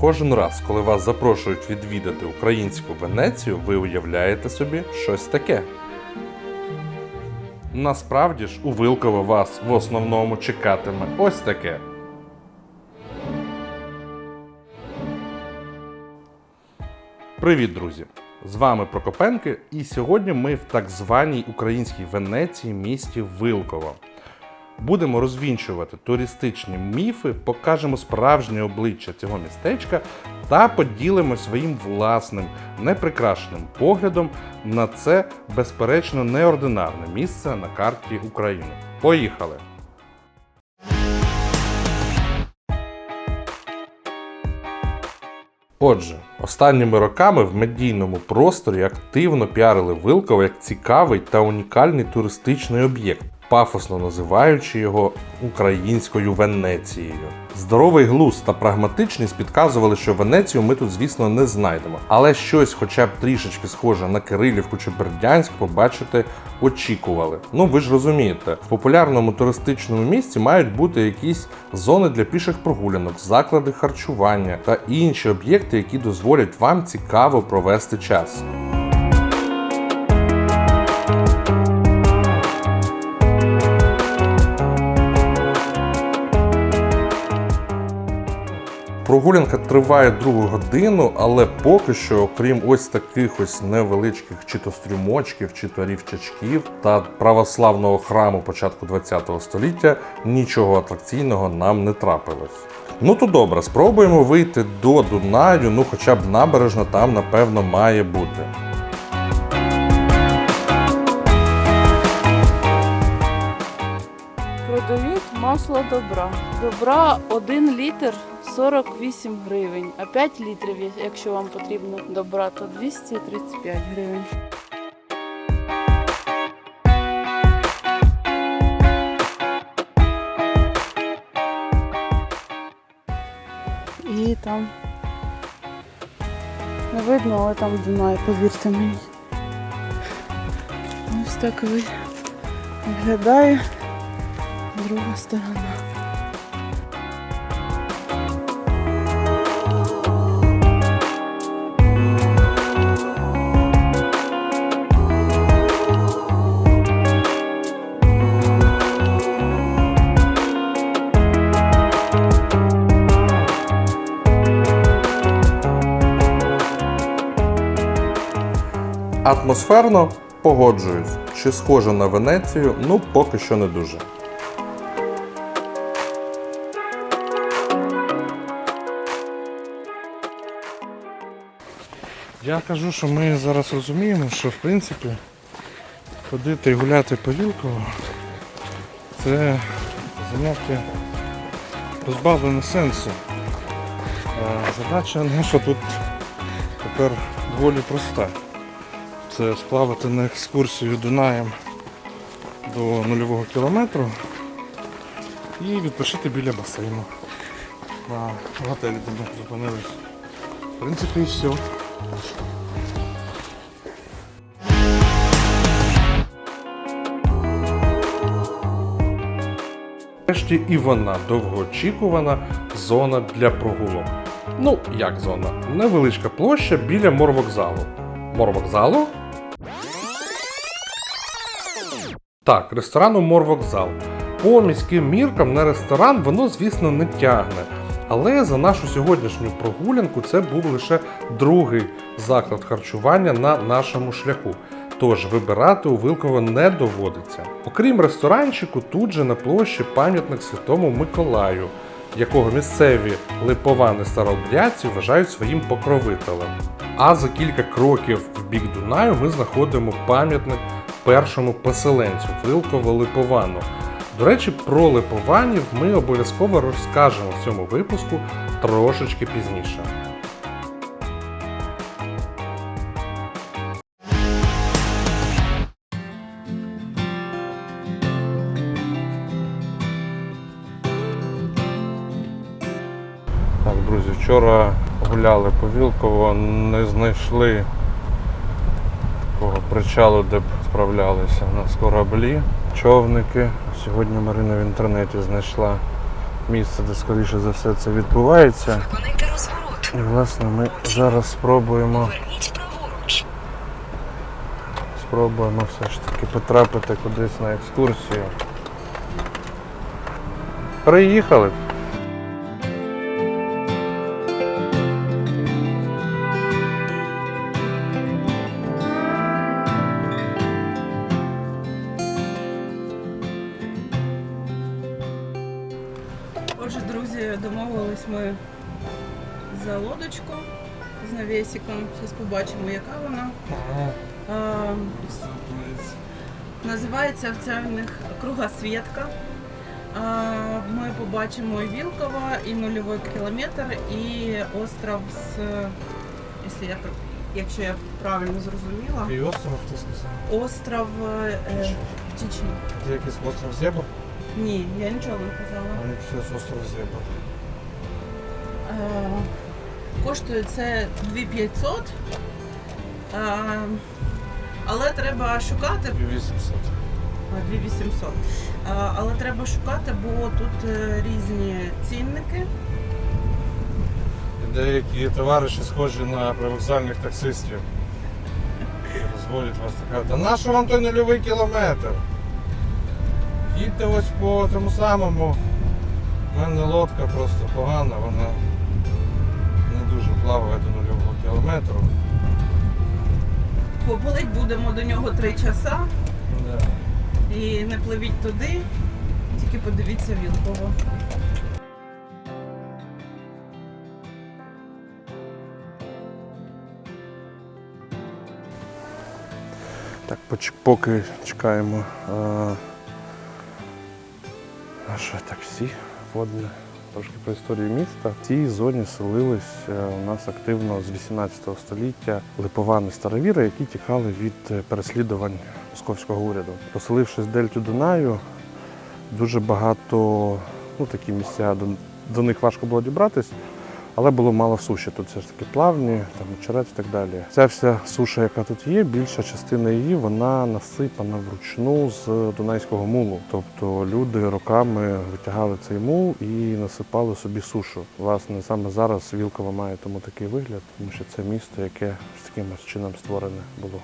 кожен раз, коли вас запрошують відвідати українську Венецію, ви уявляєте собі щось таке. Насправді ж у Вилково вас в основному чекатиме ось таке. Привіт, друзі! З вами Прокопенки, і сьогодні ми в так званій українській Венеції місті Вилково. Будемо розвінчувати туристичні міфи, покажемо справжнє обличчя цього містечка та поділимо своїм власним неприкрашеним поглядом на це безперечно неординарне місце на карті України. Поїхали! Отже, останніми роками в медійному просторі активно піарили Вилково як цікавий та унікальний туристичний об'єкт, пафосно називаючи його українською Венецією. Здоровий глузд та прагматичність підказували, що Венецію ми тут, звісно, не знайдемо, але щось, хоча б трішечки схоже на Кирилівку чи Бердянськ, побачити очікували. Ну ви ж розумієте, в популярному туристичному місці мають бути якісь зони для піших прогулянок, заклади харчування та інші об'єкти, які дозволять вам цікаво провести час. Прогулянка триває другу годину, але поки що, окрім ось таких ось невеличких чи то стрюмочків, чи то рівчачків та православного храму початку ХХ століття, нічого атракційного нам не трапилось. Ну то добре, спробуємо вийти до Дунаю, ну хоча б набережна там, напевно, має бути. Продають масло добра. Добра 1 літр 48 гривень, а 5 літрів, якщо вам потрібно добра, то 235 гривень. І там не видно, але там Дунай, повірте мені. Ось так ви- виглядає друга сторона. Атмосферно погоджуюсь. Чи схоже на Венецію? Ну, поки що не дуже. Я кажу, що ми зараз розуміємо, що в принципі ходити і гуляти по Вілкову це заняття позбавлене сенсу. Задача наша тут тепер доволі проста. Це сплавати на екскурсію Дунаєм до нульового кілометру і відпочити біля басейну на готелі, де ми зупинились. В принципі, і все. Нарешті і вона довгоочікувана зона для прогулок. Ну, як зона? Невеличка площа біля морвокзалу. Морвокзалу? Так, ресторану Морвокзал. По міським міркам на ресторан воно, звісно, не тягне. Але за нашу сьогоднішню прогулянку це був лише другий заклад харчування на нашому шляху. Тож вибирати у Вилково не доводиться. Окрім ресторанчику, тут же на площі пам'ятник Святому Миколаю, якого місцеві липовани старообрядці вважають своїм покровителем. А за кілька кроків в бік Дунаю ми знаходимо пам'ятник першому поселенцю Вилково Липовану. До речі, про липованів ми обов'язково розкажемо в цьому випуску трошечки пізніше. Так, друзі, вчора гуляли по Вілково, не знайшли такого причалу, де б справлялися у нас кораблі, човники. Сьогодні Марина в інтернеті знайшла місце, де скоріше за все це відбувається. І власне ми зараз спробуємо. Спробуємо все ж таки потрапити кудись на екскурсію. Приїхали. Ми за лодочку з навісиком. Зараз побачимо, яка вона. А, називається в це в них кругосвітка. А, Ми побачимо і Вілково, і нульовий кілометр, і остров з, якщо я, якщо я правильно зрозуміла, І остров ти сказав? остров е, Чечні. Це якийсь остров Зебр? Ні, я нічого не казала. А щось остров Зебр. Е, Коштує це 2500. Е, Але треба шукати 800. а, 2800. Е, Але треба шукати, бо тут різні цінники. Деякі товариші схожі на привокзальних таксистів. Розводять вас така. Та на що вам той нульовий кілометр? Їдьте ось по тому самому. У мене лодка просто погана, вона плаває до нульового кілометру. Поплить будемо до нього 3 часа Да. і не пливіть туди, тільки подивіться Вілково. Так, поки чекаємо е, наше таксі водне. Трошки про історію міста. В цій зоні селились е, у нас активно з 18 століття липовани старовіри, які тікали від е, переслідувань московського уряду. Поселившись дельтю Дунаю, дуже багато ну, такі місця, до них важко було дібратись. Але було мало суші. Тут все ж таки плавні, там очерет і так далі. Ця вся суша, яка тут є, більша частина її вона насипана вручну з дунайського мулу. Тобто люди роками витягали цей мул і насипали собі сушу. Власне, саме зараз Вілково має тому такий вигляд, тому що це місто, яке з таким чином створене було.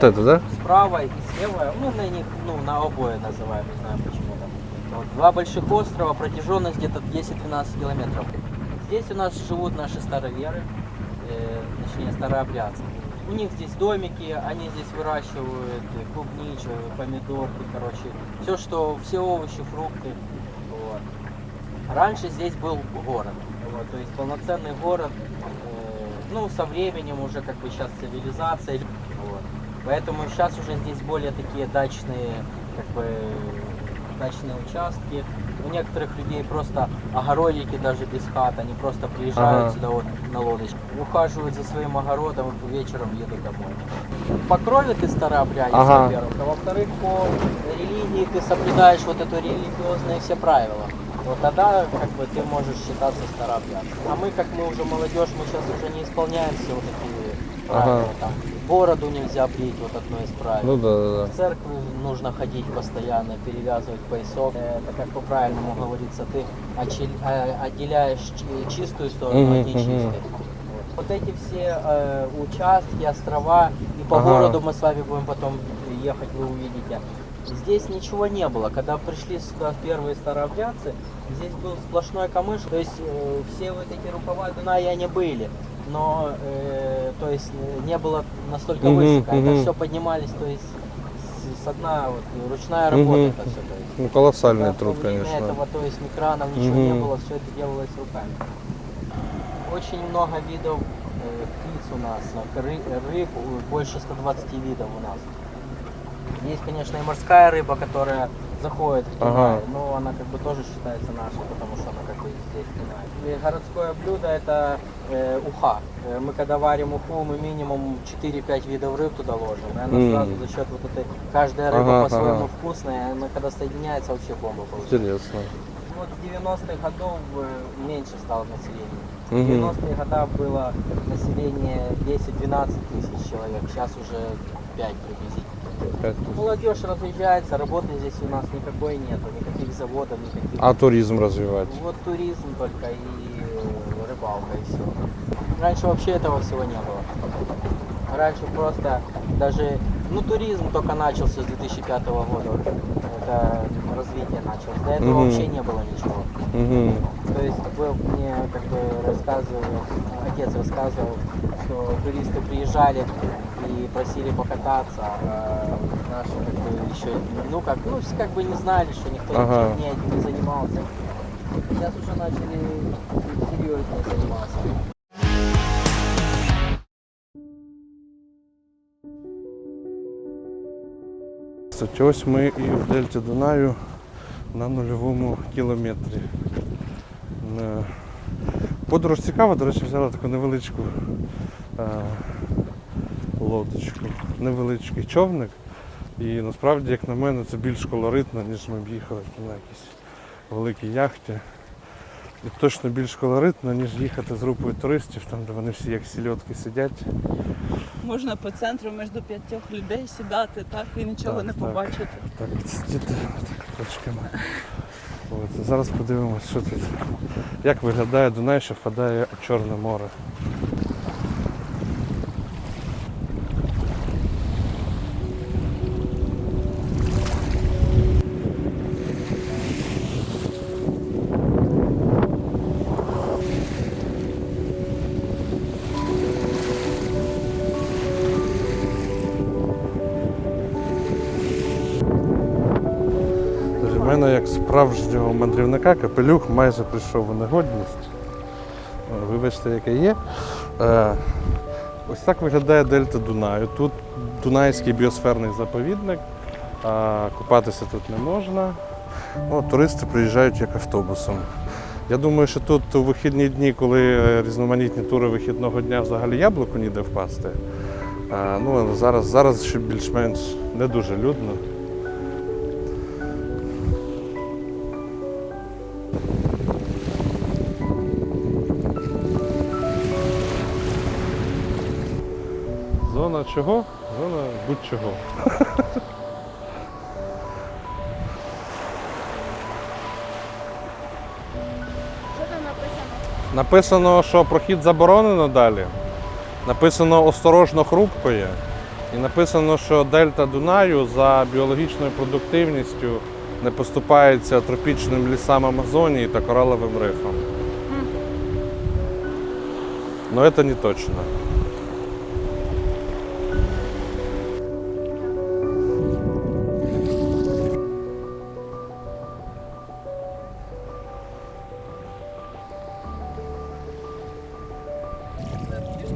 Вот это, да? Справа и слева, ну на них, ну на обои называем, не знаю почему. Вот, два больших острова, протяженность где-то 10-12 километров. Здесь у нас живут наши староверы, э, точнее старообрядцы. У них здесь домики, они здесь выращивают клубничу, помидорки, короче, все, что, все овощи, фрукты. Вот. Раньше здесь был город, вот, то есть полноценный город, э, ну, со временем уже как бы сейчас цивилизация, вот. Поэтому сейчас уже здесь более такие дачные, как бы, дачные участки. У некоторых людей просто огородики даже без хат, они просто приезжают Ага. сюда вот на лодочке, ухаживают за своим огородом и вечером едут домой. По крови ты старообрядец, Ага. во-первых, а во-вторых, по религии ты соблюдаешь вот это религиозные все правила. Вот тогда как бы ты можешь считаться старообрядцем. А мы, как мы уже молодежь, мы сейчас уже не исполняем все вот такие правила. Ага. Там, бороду нельзя брить, вот одно из правил. Ну да, да, В церкви нужно ходить постоянно, перевязывать поясок. Э, Это как по-правильному говорится, ты э, отделяешь чи- чистую сторону от мгм. нечистой. Вот. Вот эти все э, участки, острова, и по Ага. городу мы с вами будем потом ехать, вы увидите. Здесь ничего не было. Когда пришли сюда первые старообрядцы, здесь был сплошной камыш, то есть э, все вот эти рукава Дуная они были, но э, то есть э, не было настолько Мгм, высоко. Это мгм. все поднимались, то есть с, с дна вот ручная работа это все. То есть. Ну, колоссальный труд, конечно. Этого, то есть ни кранов, ничего не Мгм. было, все это делалось руками. Очень много видов э, птиц у нас, э, ры- рыб, больше 120 видов у нас. Есть, конечно, и морская рыба, которая заходит в Дунай, Ага. но она как бы тоже считается нашей, потому что она в Дунае. И городское блюдо это э, уха. Э, Мы когда варим уху, мы минимум 4-5 видов рыб туда ложим. И она М. сразу за счет вот этой, каждая рыба Ага, по-своему ага. вкусная, она когда соединяется, вообще бомба получается. Интересно. Вот с 90-х годов э, меньше стало население. В Мгм. 90-е годы было население 10-12 тысяч человек, сейчас уже 5 приблизительно. Тысяч. Молодежь разъезжается, работы здесь у нас никакой нету, никаких заводов, никаких. А туризм развивать? Вот туризм только и рыбалка и все. Раньше вообще этого всего не было. Раньше просто даже, ну туризм только начался с 2005 года. Это развитие началось. До этого Мгм. вообще не было ничего. Угу. То есть был мне как бы рассказывал, отец рассказывал, что туристы приезжали просили покататься, а наши как бы еще, ну как, ну все как бы не знали, что никто Ага. ничем не, этим не занимался. Сейчас уже начали серьезнее заниматься. Кстати, ось ми і в Дельті Дунаю на нульовому кілометрі. Е, Подорож цікава, до речі, взяла таку невеличку е, лодочку, невеличкий човник. І насправді, як на мене, це більш колоритно, ніж ми б їхали на якійсь великій яхті. І точно більш колоритно, ніж їхати з групою туристів, там, де вони всі як сільотки сидять. Можна по центру між п'ятьох людей сідати, так і нічого Так, не так. побачити. Так, сидіти так точками. От, зараз подивимось, що тут. Як виглядає Дунай, що впадає у Чорне море. Мене, як справжнього мандрівника, капелюх майже прийшов у негодність. Е, Вибачте, яке є. Е, Ось так виглядає дельта Дунаю. Тут Дунайський біосферний заповідник. Купатися тут не можна. Ну, туристи приїжджають як автобусом. Я думаю, що тут у вихідні дні, коли е, різноманітні тури вихідного дня взагалі яблуку ніде впасти. А, Ну, зараз, зараз ще більш-менш не дуже людно. Зона чого? Зона будь-чого. Що там написано? Написано, що прохід заборонено далі. Написано осторожно хрупко. І написано, що дельта Дунаю за біологічною продуктивністю не поступається тропічним лісам Амазонії та кораловим рифам. Ну, це не точно.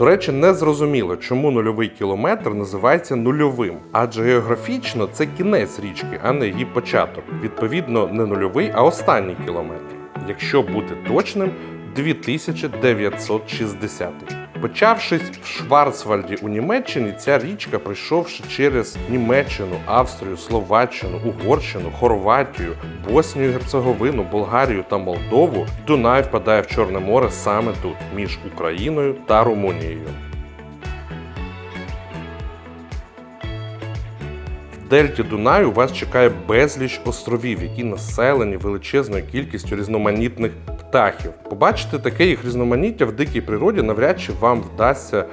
До речі, не зрозуміло, чому нульовий кілометр називається нульовим, адже географічно це кінець річки, а не її початок. Відповідно, не нульовий, а останній кілометр. Якщо бути точним, 2960. Почавшись в Шварцвальді у Німеччині, ця річка, пройшовши через Німеччину, Австрію, Словаччину, Угорщину, Хорватію, Боснію, Герцеговину, Болгарію та Молдову, Дунай впадає в Чорне море саме тут, між Україною та Румунією. Дельті Дунаю вас чекає безліч островів, які населені величезною кількістю різноманітних птахів. Побачити таке їх різноманіття в дикій природі навряд чи вам вдасться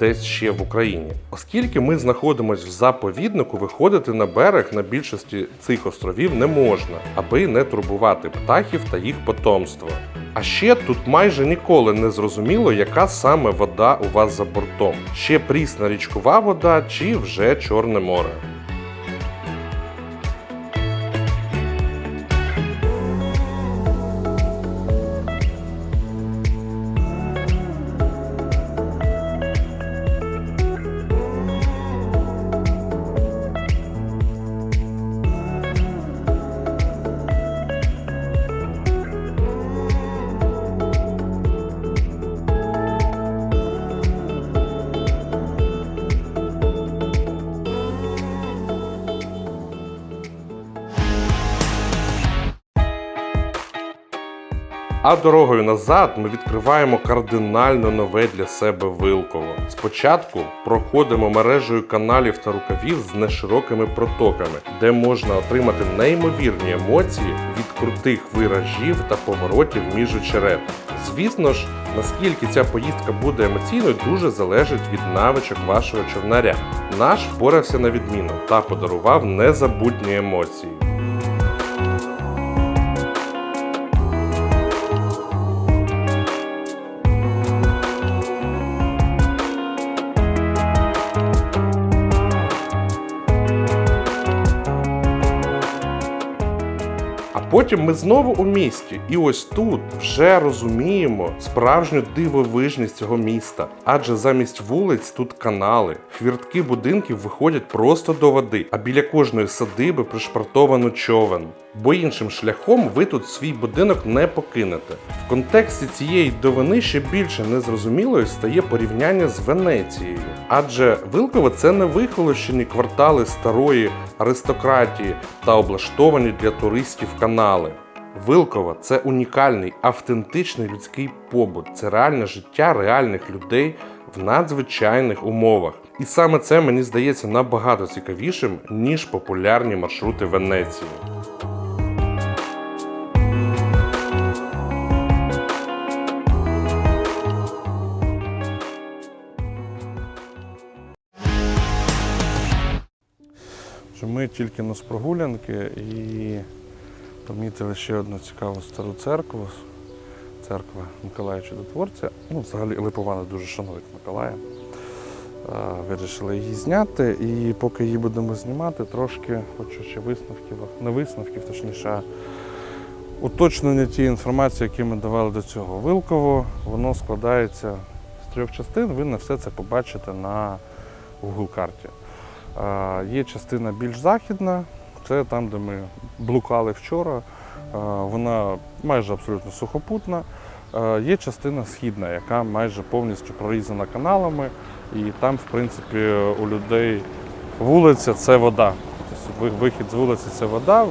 десь ще в Україні. Оскільки ми знаходимося в заповіднику, виходити на берег на більшості цих островів не можна, аби не турбувати птахів та їх потомство. А ще тут майже ніколи не зрозуміло, яка саме вода у вас за бортом: ще прісна річкова вода чи вже Чорне море. Дорогою назад ми відкриваємо кардинально нове для себе Вилково. Спочатку проходимо мережею каналів та рукавів з неширокими протоками, де можна отримати неймовірні емоції від крутих виражів та поворотів між очеретами. Звісно ж, наскільки ця поїздка буде емоційною, дуже залежить від навичок вашого човнаря. Наш впорався на відміну та подарував незабутні емоції. Потім ми знову у місті, і ось тут вже розуміємо справжню дивовижність цього міста. Адже замість вулиць тут канали, хвіртки будинків виходять просто до води, а біля кожної садиби пришпартовано човен. Бо іншим шляхом ви тут свій будинок не покинете. В контексті цієї довини ще більше незрозумілою стає порівняння з Венецією. Адже Вилково це не вихолощені квартали старої аристократії та облаштовані для туристів канали. Вилково це унікальний, автентичний людський побут. Це реальне життя реальних людей в надзвичайних умовах. І саме це мені здається набагато цікавішим, ніж популярні маршрути Венеції. ми тільки з прогулянки і помітили ще одну цікаву стару церкву. Церква Миколая Чудотворця. Ну, взагалі Липовани дуже шанують Миколая. Е, Вирішили її зняти, і поки її будемо знімати, трошки хочу ще висновків, не висновків, точніше, а уточнення тієї інформації, які ми давали до цього. Вилково, воно складається з трьох частин. Ви на все це побачите на Google карті. Е, Є частина більш західна, це там, де ми блукали вчора. Е, Вона майже абсолютно сухопутна. Е, Є частина східна, яка майже повністю прорізана каналами, і там, в принципі, у людей вулиця це вода. Тобто вихід з вулиці це вода.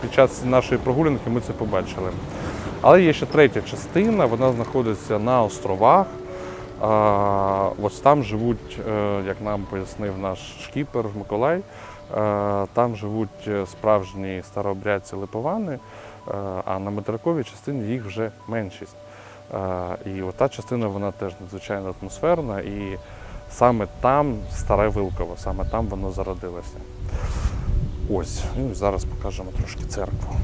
Під час нашої прогулянки ми це побачили. Але є ще третя частина, вона знаходиться на островах. А, ось там живуть, е, як нам пояснив наш шкіпер Миколай, е, там живуть е, справжні старообрядці липовани, е, а на материковій частині їх вже меншість. Е, І ота частина вона теж надзвичайно атмосферна, і саме там старе Вилково, саме там воно зародилося. Ось, ну зараз покажемо трошки церкву.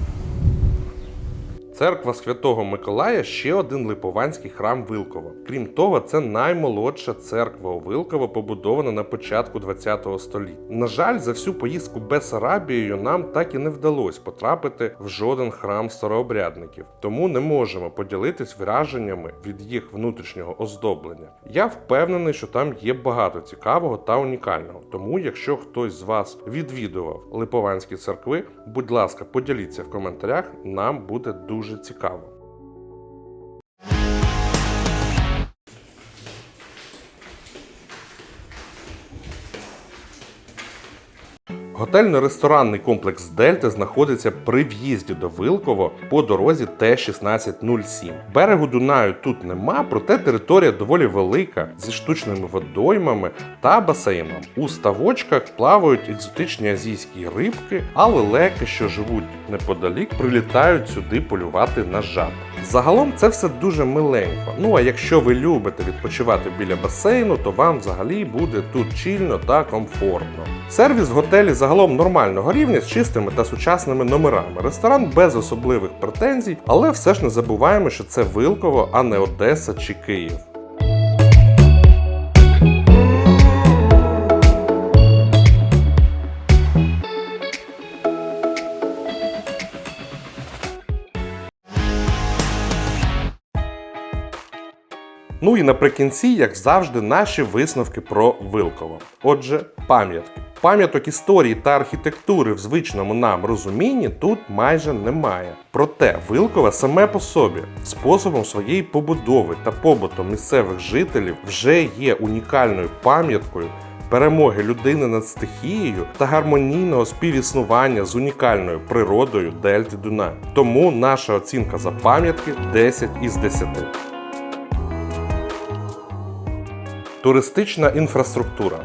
Церква Святого Миколая ще один липованський храм Вилкова. Крім того, це наймолодша церква у Вилково, побудована на початку ХХ століття. На жаль, за всю поїздку Бесарабією нам так і не вдалося потрапити в жоден храм старообрядників, тому не можемо поділитись враженнями від їх внутрішнього оздоблення. Я впевнений, що там є багато цікавого та унікального. Тому, якщо хтось з вас відвідував Липованські церкви, будь ласка, поділіться в коментарях, нам буде дуже цікаво. Готельно-ресторанний комплекс Дельта знаходиться при в'їзді до Вилково по дорозі Т-1607. Берегу Дунаю тут нема, проте територія доволі велика зі штучними водоймами та басейном. У ставочках плавають екзотичні азійські рибки, а лелеки, що живуть неподалік, прилітають сюди полювати на жаб. Загалом це все дуже миленько. Ну а якщо ви любите відпочивати біля басейну, то вам взагалі буде тут чільно та комфортно. Сервіс готелі загалом нормального рівня з чистими та сучасними номерами. Ресторан без особливих претензій, але все ж не забуваємо, що це Вилково, а не Одеса чи Київ. Ну і наприкінці, як завжди, наші висновки про Вилково. Отже, пам'ятки. Пам'яток історії та архітектури в звичному нам розумінні тут майже немає. Проте Вилково саме по собі, способом своєї побудови та побутом місцевих жителів, вже є унікальною пам'яткою перемоги людини над стихією та гармонійного співіснування з унікальною природою Дельти Дунаю. Тому наша оцінка за пам'ятки 10 із 10. Туристична інфраструктура.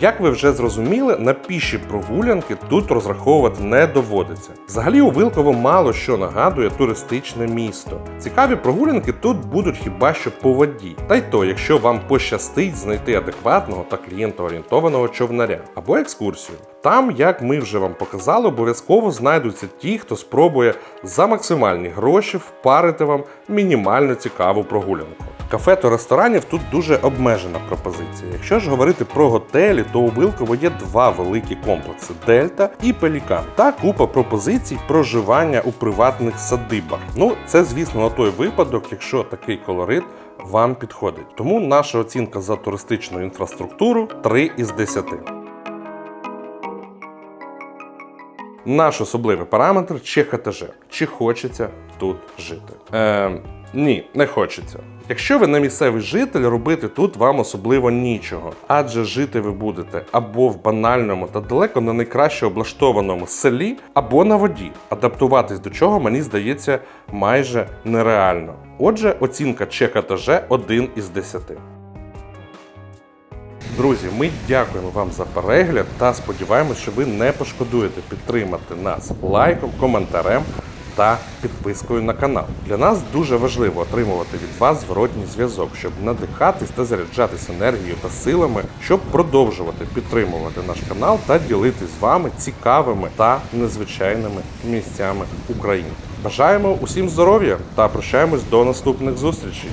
Як ви вже зрозуміли, на піші прогулянки тут розраховувати не доводиться. Взагалі у Вилково мало що нагадує туристичне місто. Цікаві прогулянки тут будуть хіба що по воді. Та й то, якщо вам пощастить знайти адекватного та клієнтоорієнтованого човнаря або екскурсію. Там, як ми вже вам показали, обов'язково знайдуться ті, хто спробує за максимальні гроші впарити вам мінімально цікаву прогулянку. Кафе та ресторанів тут дуже обмежена пропозиція. Якщо ж говорити про готелі, то у Вилково є два великі комплекси Дельта і Пелікан та купа пропозицій проживання у приватних садибах. Ну, це, звісно, на той випадок, якщо такий колорит вам підходить. Тому наша оцінка за туристичну інфраструктуру 3 із 10. Наш особливий параметр чи ХТЖ. Чи хочеться тут жити? Е, ні, не хочеться. Якщо ви не місцевий житель, робити тут вам особливо нічого, адже жити ви будете або в банальному та далеко не найкраще облаштованому селі, або на воді. Адаптуватись до чого мені здається майже нереально. Отже, оцінка ЧХТЖ 1 із 10. Друзі, ми дякуємо вам за перегляд та сподіваємось, що ви не пошкодуєте підтримати нас лайком, коментарем та підпискою на канал. Для нас дуже важливо отримувати від вас зворотній зв'язок, щоб надихатись та заряджатись енергією та силами, щоб продовжувати підтримувати наш канал та ділитись з вами цікавими та незвичайними місцями України. Бажаємо усім здоров'я та прощаємось до наступних зустрічей.